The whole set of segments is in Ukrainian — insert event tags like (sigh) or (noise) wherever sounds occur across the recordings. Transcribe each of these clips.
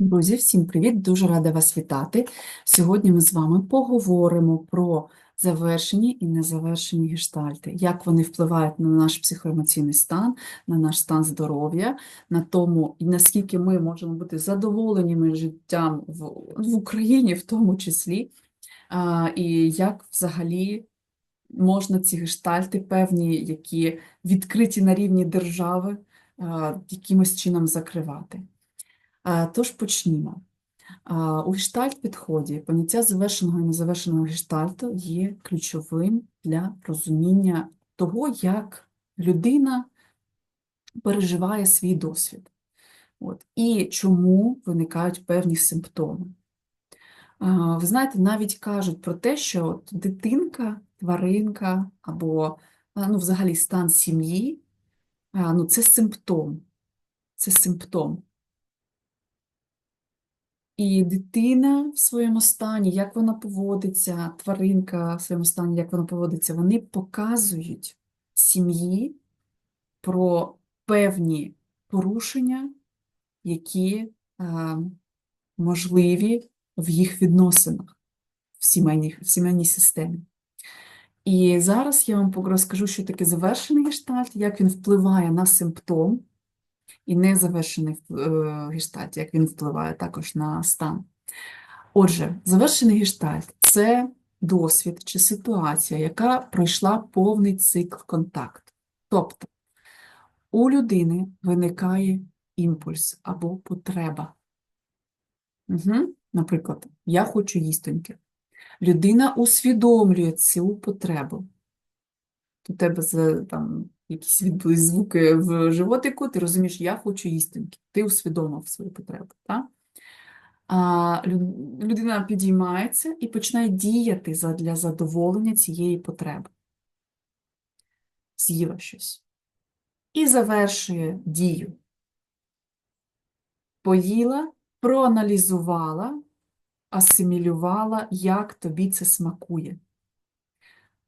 Друзі, всім привіт! Дуже рада вас вітати. Сьогодні ми з вами поговоримо про завершені і незавершені гештальти, як вони впливають на наш психоемоційний стан, на наш стан здоров'я, на тому, наскільки ми можемо бути задоволеними життям в, в Україні, в тому числі, а, і як взагалі можна ці гештальти, певні, які відкриті на рівні держави, якимось чином закривати. А, Тож почнімо. У гештальт-підході поняття завершеного і незавершеного гештальту є ключовим для розуміння того, як людина переживає свій досвід. От. І чому виникають певні симптоми. Ви знаєте, навіть кажуть про те, що от дитинка, тваринка або ну, взагалі стан сім'ї ну, це симптом. Це симптом. І дитина в своєму стані, як вона поводиться, тваринка в своєму стані, як вона поводиться, вони показують сім'ї про певні порушення, які е, можливі в їх відносинах в сімейній, в сімейній системі. І зараз я вам розкажу, що таке завершений гештальт, як він впливає на симптом, і незавершений е, гештальт, як він впливає також на стан. Отже, завершений гештальт це досвід чи ситуація, яка пройшла повний цикл контакту. Тобто у людини виникає імпульс або потреба. Угу. Наприклад, я хочу їстоньки. Людина усвідомлює цю потребу. У тебе там якісь відбулись звуки в животику, ти розумієш, я хочу їстоньки. Ти усвідомив свою потребу. Так? А людина підіймається і починає діяти для задоволення цієї потреби. З'їла щось. І завершує дію. Поїла, проаналізувала, асимілювала, як тобі це смакує.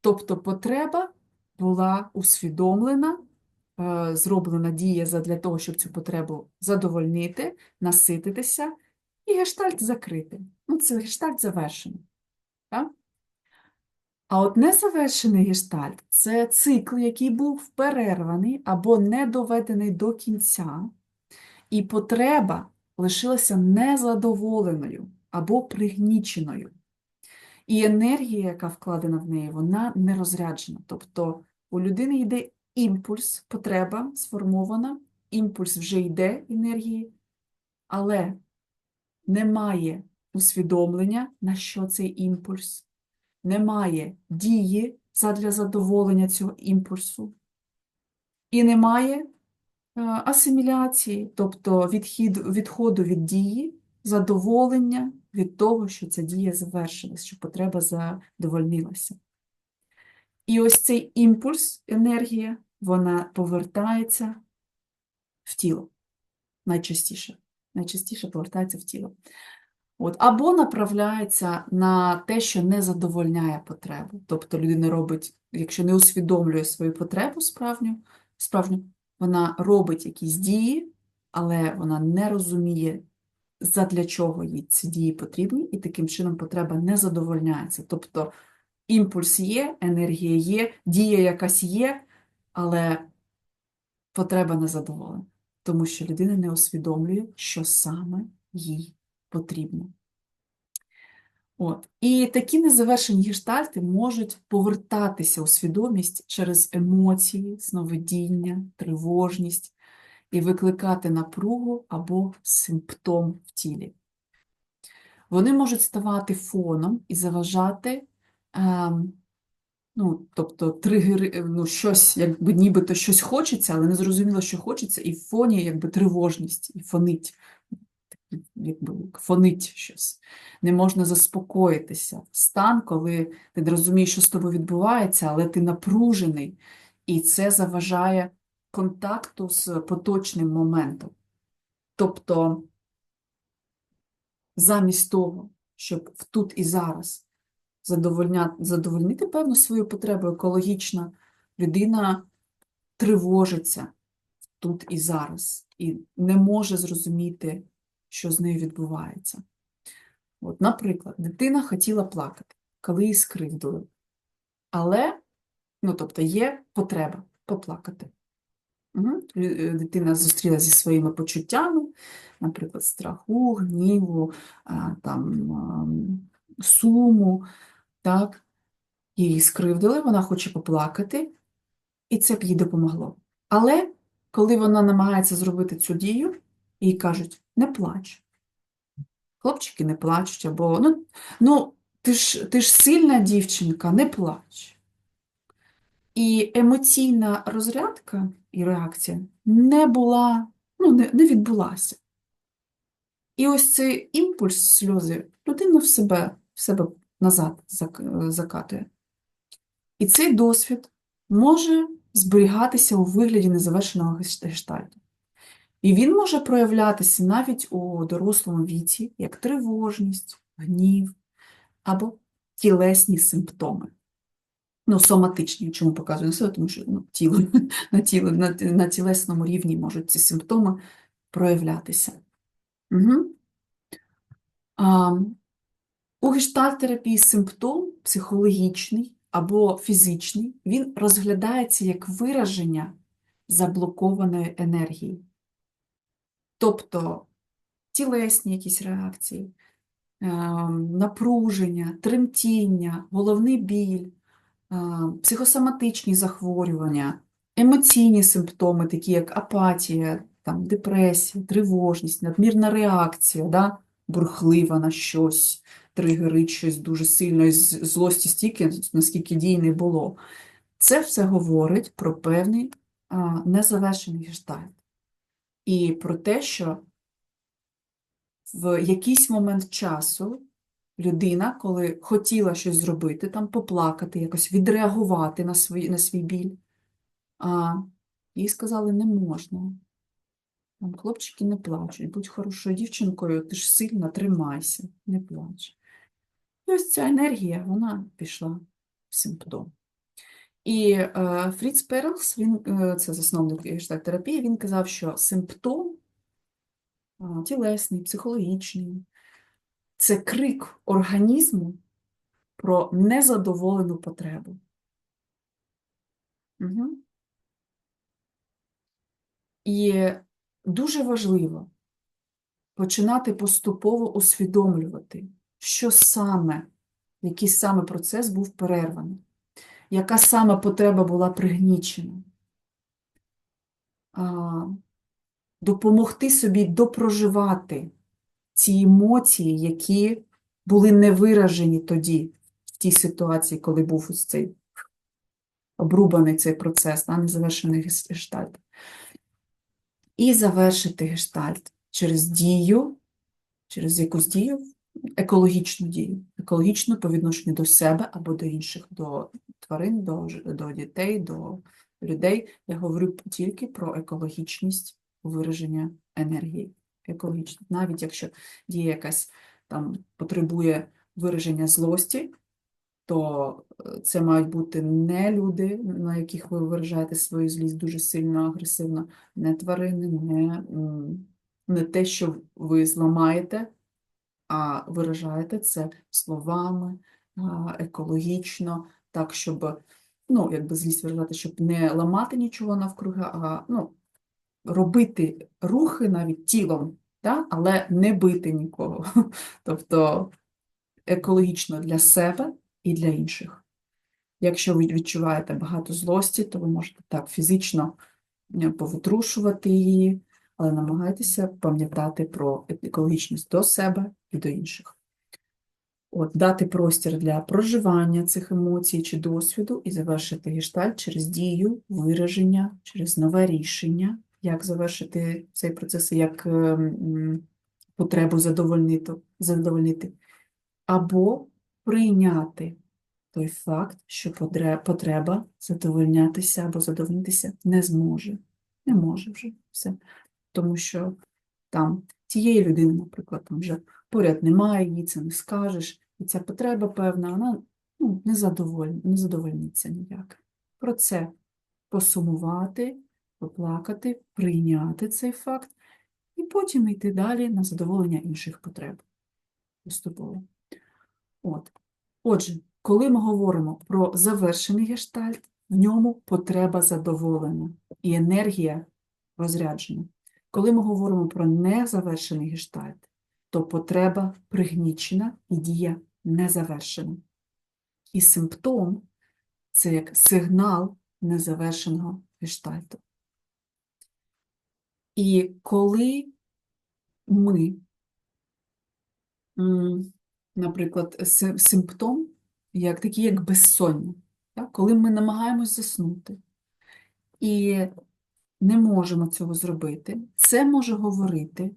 Тобто потреба була усвідомлена, е, зроблена дія для того, щоб цю потребу задовольнити, насититися, і гештальт закрити. Ну, це гештальт завершений. Так? А от незавершений гештальт це цикл, який був перерваний або не доведений до кінця, і потреба лишилася незадоволеною або пригніченою. І енергія, яка вкладена в неї, вона не розряджена. Тобто у людини йде імпульс, потреба сформована, імпульс вже йде енергії, але немає усвідомлення, на що цей імпульс, немає дії задля задоволення цього імпульсу, і немає е, асиміляції, тобто відхід, відходу від дії, задоволення від того, що ця дія завершилась, що потреба задовольнилася. І ось цей імпульс, енергія, вона повертається в тіло найчастіше. Найчастіше повертається в тіло. От. Або направляється на те, що не задовольняє потребу. Тобто людина робить, якщо не усвідомлює свою потребу справжню, справжню, вона робить якісь дії, але вона не розуміє, задля чого їй ці дії потрібні, і таким чином потреба не задовольняється. Тобто імпульс є, енергія є, дія якась є, але потреба не задоволена, тому що людина не усвідомлює, що саме їй потрібно. От. І такі незавершені гештальти можуть повертатися у свідомість через емоції, сновидіння, тривожність і викликати напругу або симптом в тілі. Вони можуть ставати фоном і заважати ну, тобто тригери, ну, щось, якби нібито щось хочеться, але не зрозуміло, що хочеться, і в фоні якби тривожність, і фонить, якби фонить щось. Не можна заспокоїтися. Стан, коли ти не розумієш, що з тобою відбувається, але ти напружений, і це заважає контакту з поточним моментом. Тобто, замість того, щоб тут і зараз задовольнити певну свою потребу екологічно, людина тривожиться тут і зараз, і не може зрозуміти, що з нею відбувається. От, наприклад, дитина хотіла плакати, коли її скривдили. Але, ну, тобто, є потреба поплакати. Угу. Дитина зустрілася зі своїми почуттями, наприклад, страху, гніву, там, суму, так? Її скривдили, вона хоче поплакати, і це б їй допомогло. Але коли вона намагається зробити цю дію, їй кажуть, не плач. Хлопчики не плачуть, або ну, ну ти, ж, ти ж сильна дівчинка, не плач. І емоційна розрядка і реакція не була, ну, не, не відбулася. І ось цей імпульс сльози людина в себе, в себе назад закатує. І цей досвід може зберігатися у вигляді незавершеного геш- гештальту. І він може проявлятися навіть у дорослому віці, як тривожність, гнів або тілесні симптоми. Ну, соматичні, чому показую на себе, тому що ну, тіло, (laughs) на, тіло, на, на тілесному рівні можуть ці симптоми проявлятися. Угу. А, у гештальт-терапії симптом психологічний або фізичний, він розглядається як вираження заблокованої енергії. Тобто тілесні якісь реакції, ем, напруження, тремтіння, головний біль, ем, психосоматичні захворювання, емоційні симптоми, такі як апатія, там, депресія, тривожність, надмірна реакція, да? бурхлива на щось, тригерить щось дуже сильно, і злості стільки, наскільки дій не було. Це все говорить про певний а, незавершений гештальт. І про те, що в якийсь момент часу людина, коли хотіла щось зробити, там поплакати, якось відреагувати на свій, на свій біль, а їй сказали, не можна. Там хлопчики не плачуть, будь хорошою дівчинкою, ти ж сильна, тримайся, не плач. І ось ця енергія, вона пішла в симптом. І е, Фріц Перлс, він, е, це засновник гештальт-терапії, він казав, що симптом е, тілесний, психологічний, це крик організму про незадоволену потребу. Угу. І дуже важливо починати поступово усвідомлювати, що саме, який саме процес був перерваний, яка саме потреба була пригнічена. Допомогти собі допроживати ці емоції, які були не виражені тоді, в тій ситуації, коли був ось цей обрубаний цей процес, а не завершений гештальт. І завершити гештальт через дію, через якусь дію, екологічну дію, екологічну по відношенню до себе або до інших, до тварин, до, до дітей, до людей. Я говорю тільки про екологічність вираження енергії. Екологічно. Навіть якщо дія якась там потребує вираження злості, то е, це мають бути не люди, на яких ви виражаєте свою злість дуже сильно, агресивно, не тварини, не, не те, що ви зламаєте, а виражаєте це словами, екологічно, так, щоб, ну, якби злість виражати, щоб не ламати нічого навкруги, а ну, робити рухи навіть тілом, да? але не бити нікого. (laughs) Тобто екологічно для себе і для інших. Якщо ви відчуваєте багато злості, то ви можете так фізично е, повитрушувати її, але намагайтеся пам'ятати про екологічність до себе і до інших. От, дати простір для проживання цих емоцій чи досвіду і завершити гештальт через дію, вираження, через нове рішення, як завершити цей процес, як е, потребу задовольнити, задовольнити, або прийняти той факт, що потреба задовольнятися або задовольнитися не зможе. Не може вже все. Тому що там тієї людини, наприклад, там вже поряд немає, їй це не скажеш, і ця потреба певна, вона ну, не задовольниться ніяк. Про це посумувати, поплакати, прийняти цей факт і потім йти далі на задоволення інших потреб поступово. От. Отже, коли ми говоримо про завершений гештальт, в ньому потреба задоволена і енергія розряджена. Коли ми говоримо про незавершений гештальт, то потреба пригнічена і дія незавершена. І симптом це як сигнал незавершеного гештальту. І коли ми, наприклад, симптом, як такий, як безсоння, коли ми намагаємось заснути і не можемо цього зробити, це може говорити,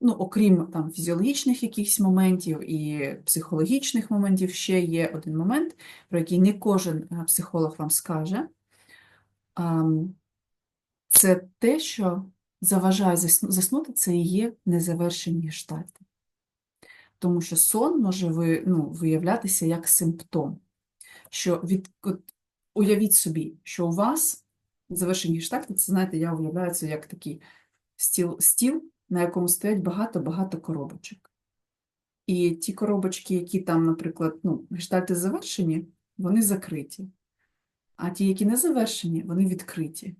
ну, окрім там фізіологічних якихось моментів і психологічних моментів, ще є один момент, про який не кожен е, психолог вам скаже. Це те, що заважає заснути, це і є незавершені гештальти. Тому що сон може ви, ну, виявлятися як симптом. Що від, от, уявіть собі, що у вас завершені гештальти, це, знаєте, я уявляю це як такий стіл, стіл, на якому стоять багато-багато коробочок. І ті коробочки, які там, наприклад, ну, гештальти завершені, вони закриті. А ті, які не завершені, вони відкриті.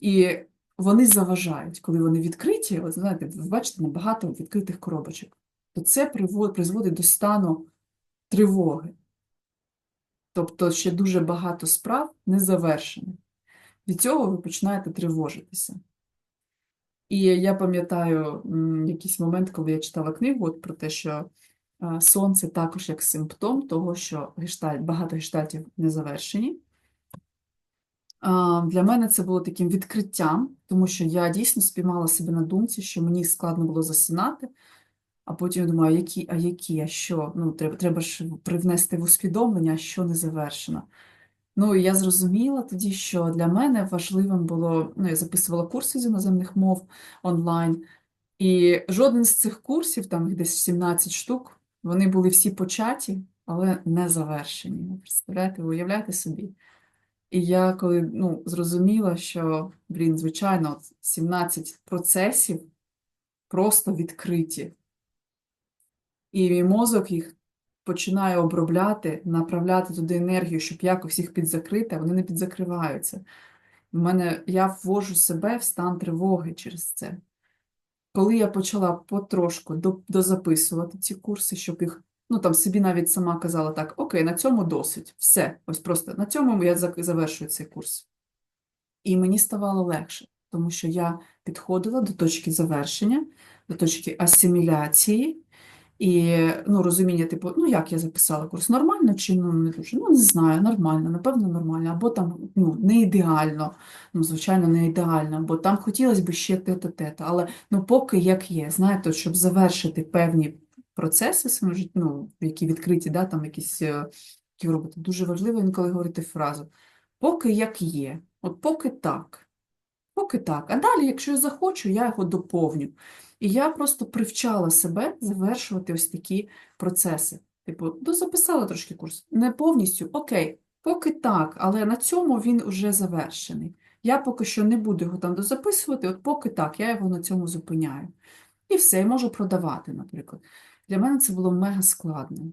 І вони заважають, коли вони відкриті, от знаєте, ви бачите набагато відкритих коробочок, то це призводить до стану тривоги. Тобто ще дуже багато справ не завершені. Від цього ви починаєте тривожитися. І я пам'ятаю якийсь момент, коли я читала книгу от про те, що е, сон це також як симптом того, що гештальт, багато гештальтів не завершені. Для мене це було таким відкриттям, тому що я дійсно спіймала себе на думці, що мені складно було засинати, а потім я думаю, а які, а які, а що? Ну, треба, треба ж привнести в усвідомлення, що не завершено. Ну, і я зрозуміла тоді, що для мене важливим було, ну, я записувала курси з іноземних мов онлайн, і жоден з цих курсів, там їх десь 17 штук, вони були всі початі, але не завершені. Представляєте, ви уявляєте собі? І я коли ну, зрозуміла, що, блін, звичайно, 17 процесів просто відкриті. І мій мозок їх починає обробляти, направляти туди енергію, щоб якось їх підзакрити, а вони не підзакриваються. У мене я ввожу себе в стан тривоги через це. Коли я почала потрошку дозаписувати ці курси, щоб їх, ну там собі навіть сама казала так, окей, на цьому досить, все, ось просто на цьому я завершую цей курс. І мені ставало легше, тому що я підходила до точки завершення, до точки асиміляції і ну, розуміння, типу, ну як я записала курс, нормально чи ну, не дуже? Ну, не знаю, нормально, напевно, нормально, або там ну, не ідеально, ну, звичайно, не ідеально, бо там хотілося б ще те-то, те-то, але ну, поки як є, знаєте, щоб завершити певні процеси, ну, які відкриті, да, там якісь е, які робити, дуже важливо інколи говорити фразу поки як є, от поки так. Поки так. А далі, якщо я захочу, я його доповню. І я просто привчала себе завершувати ось такі процеси. Типу, дозаписала трошки курс. Не повністю, окей, поки так, але на цьому він вже завершений. Я поки що не буду його там дозаписувати, от поки так, я його на цьому зупиняю. І все, і можу продавати, наприклад. Для мене це було мега складно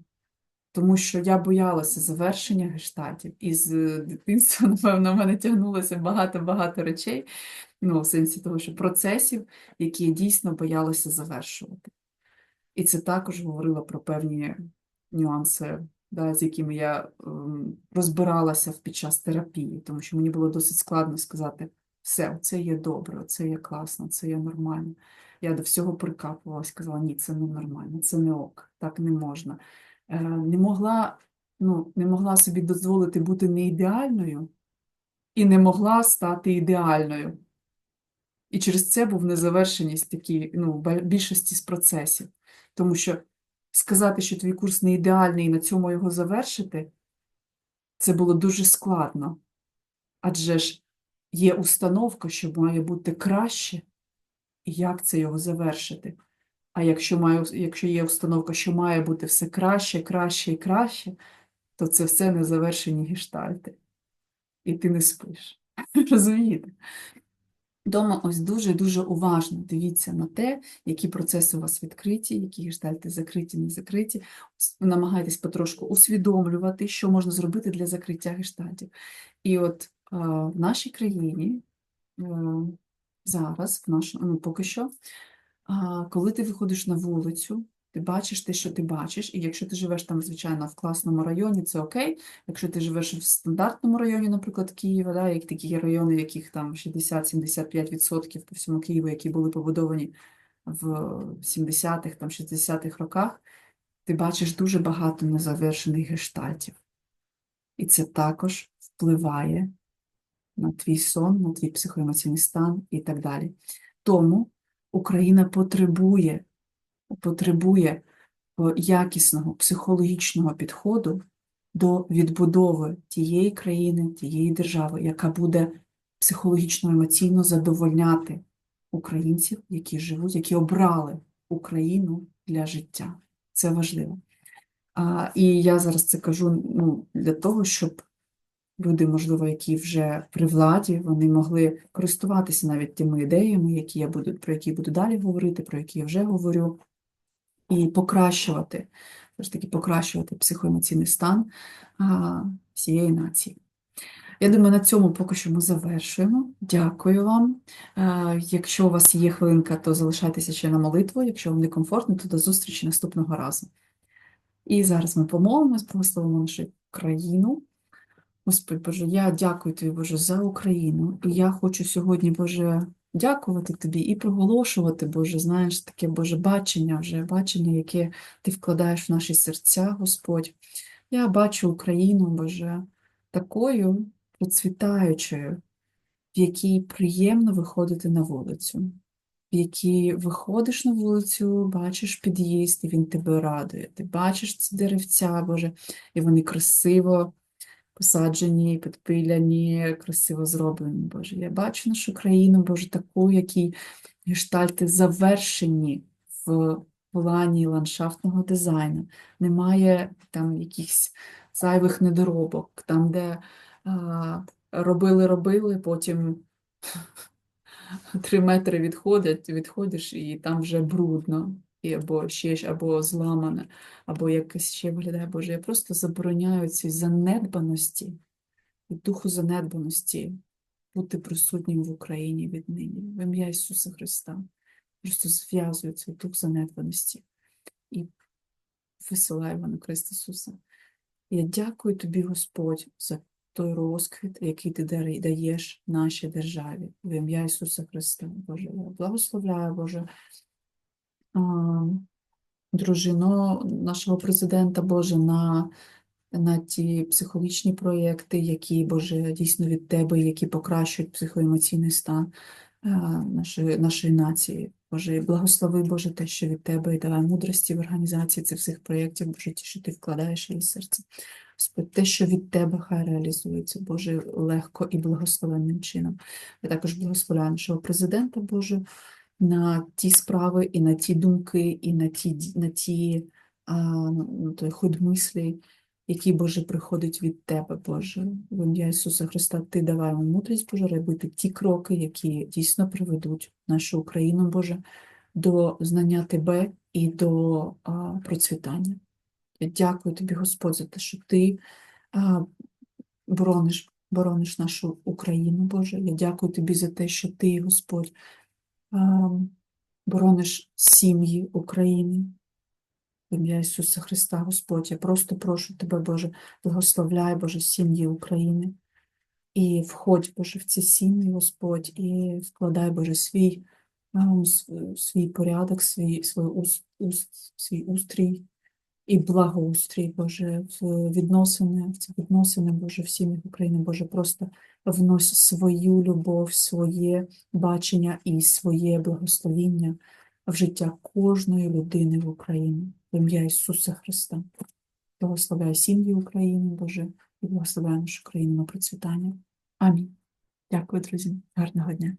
тому що я боялася завершення гештальтів. І з дитинства, (laughs) напевно, в мене тягнулося багато-багато речей, ну, в сенсі того, що процесів, які я дійсно боялася завершувати. І це також говорило про певні нюанси, да, з якими я ем, розбиралася під час терапії, тому що мені було досить складно сказати, все, це є добре, це є класно, це є нормально. Я до всього прикапувалась, казала, ні, це не нормально, це не ок, так не можна. Е, Не могла, ну, не могла собі дозволити бути не ідеальною і не могла стати ідеальною. І через це був незавершеність такі, ну, більшості з процесів. Тому що сказати, що твій курс не ідеальний і на цьому його завершити, це було дуже складно. Адже ж є установка, що має бути краще, і як це його завершити. А якщо, маю, якщо є установка, що має бути все краще, краще і краще, то це все незавершені гештальти. І ти не спиш. (laughs) Розумієте? Дома ось дуже-дуже уважно дивіться на те, які процеси у вас відкриті, які гештальти закриті, не закриті. Намагайтесь потрошку усвідомлювати, що можна зробити для закриття гештальтів. І от а, в нашій країні е, зараз, в нашому, ну, поки що, коли ти виходиш на вулицю, ти бачиш те, що ти бачиш, і якщо ти живеш там, звичайно, в класному районі, це окей. Якщо ти живеш в стандартному районі, наприклад, Києва, да, як такі райони, в яких там 60-75% по всьому Києву, які були побудовані в 70-х, там 60-х роках, ти бачиш дуже багато незавершених гештальтів. І це також впливає на твій сон, на твій психоемоційний стан і так далі. Тому Україна потребує, потребує е, якісного психологічного підходу до відбудови тієї країни, тієї держави, яка буде психологічно емоційно задовольняти українців, які живуть, які обрали Україну для життя. Це важливо. А, і я зараз це кажу ну, для того, щоб люди, можливо, які вже при владі, вони могли користуватися навіть тими ідеями, які я буду, про які буду далі говорити, про які я вже говорю, і покращувати, ж таки покращувати психоемоційний стан а, всієї нації. Я думаю, на цьому поки що ми завершуємо. Дякую вам. Е, Якщо у вас є хвилинка, то залишайтеся ще на молитву. Якщо вам не комфортно, то до зустрічі наступного разу. І зараз ми помолимось, благословимо нашу країну. Господь Боже, я дякую Тобі, Боже, за Україну. І я хочу сьогодні, Боже, дякувати Тобі і проголошувати, Боже, знаєш, таке Боже бачення, вже бачення, яке Ти вкладаєш в наші серця, Господь. Я бачу Україну, Боже, такою процвітаючою, в якій приємно виходити на вулицю, в якій виходиш на вулицю, бачиш під'їзд, і він тебе радує. Ти бачиш ці деревця, Боже, і вони красиво посаджені, підпиляні, красиво зроблені, Боже. Я бачу нашу країну, Боже, таку, які гештальти завершені в плані ландшафтного дизайну. Немає там якихось зайвих недоробок, там, де робили, робили, потім (laughs) три метри відходять, відходиш, і там вже брудно, і або ще або зламане, або якось ще виглядає. Боже, я просто забороняю цій занедбаності і духу занедбаності бути присутнім в Україні віднині. В ім'я Ісуса Христа. Просто зв'язую цей дух занедбаності і висилаю його на Христа Ісуса. Я дякую тобі, Господь, за той розквіт, який ти даєш нашій державі. В ім'я Ісуса Христа. Боже, я благословляю, Боже, дружину нашого президента, Боже, на, на ті психологічні проєкти, які, Боже, дійсно від Тебе, які покращують психоемоційний стан нашої, нашої нації. Боже, благослови, Боже, те, що від Тебе, і давай мудрості в організації цих всіх проєктів, Боже, ті, що Ти вкладаєш її серце. Те, що від Тебе, хай реалізується, Боже, легко і благословенним чином. Я також благословляю нашого президента, Боже, на ті справи, і на ті думки, і на ті, на ті а, ну, той ход мислі, які, Боже, приходять від Тебе, Боже. В ім'я Ісуса Христа, Ти давай йому мудрість, Боже, робити ті кроки, які дійсно приведуть нашу Україну, Боже, до знання Тебе і до а, процвітання. Я дякую Тобі, Господь, за те, що Ти а, борониш, борониш нашу Україну, Боже. Я дякую Тобі за те, що Ти, Господь, борониш сім'ї України. Ім'я Ісуса Христа, Господь, я просто прошу Тебе, Боже, благословляй, Боже, сім'ї України. І входь, Боже, в ці сім'ї, Господь, і вкладай, Боже, свій, свій порядок, свій, свій, ус- ус- свій устрій і благоустрій, Боже, в відносини, в ці відносини, Боже, в сім'ях України, Боже, просто внось свою любов, своє бачення і своє благословіння в життя кожної людини в Україні. Ім'я Ісуса Христа. Благословляю сім'ї України, Боже, і благословляю нашу країну на процвітання. Амінь. Дякую, друзі. Гарного дня.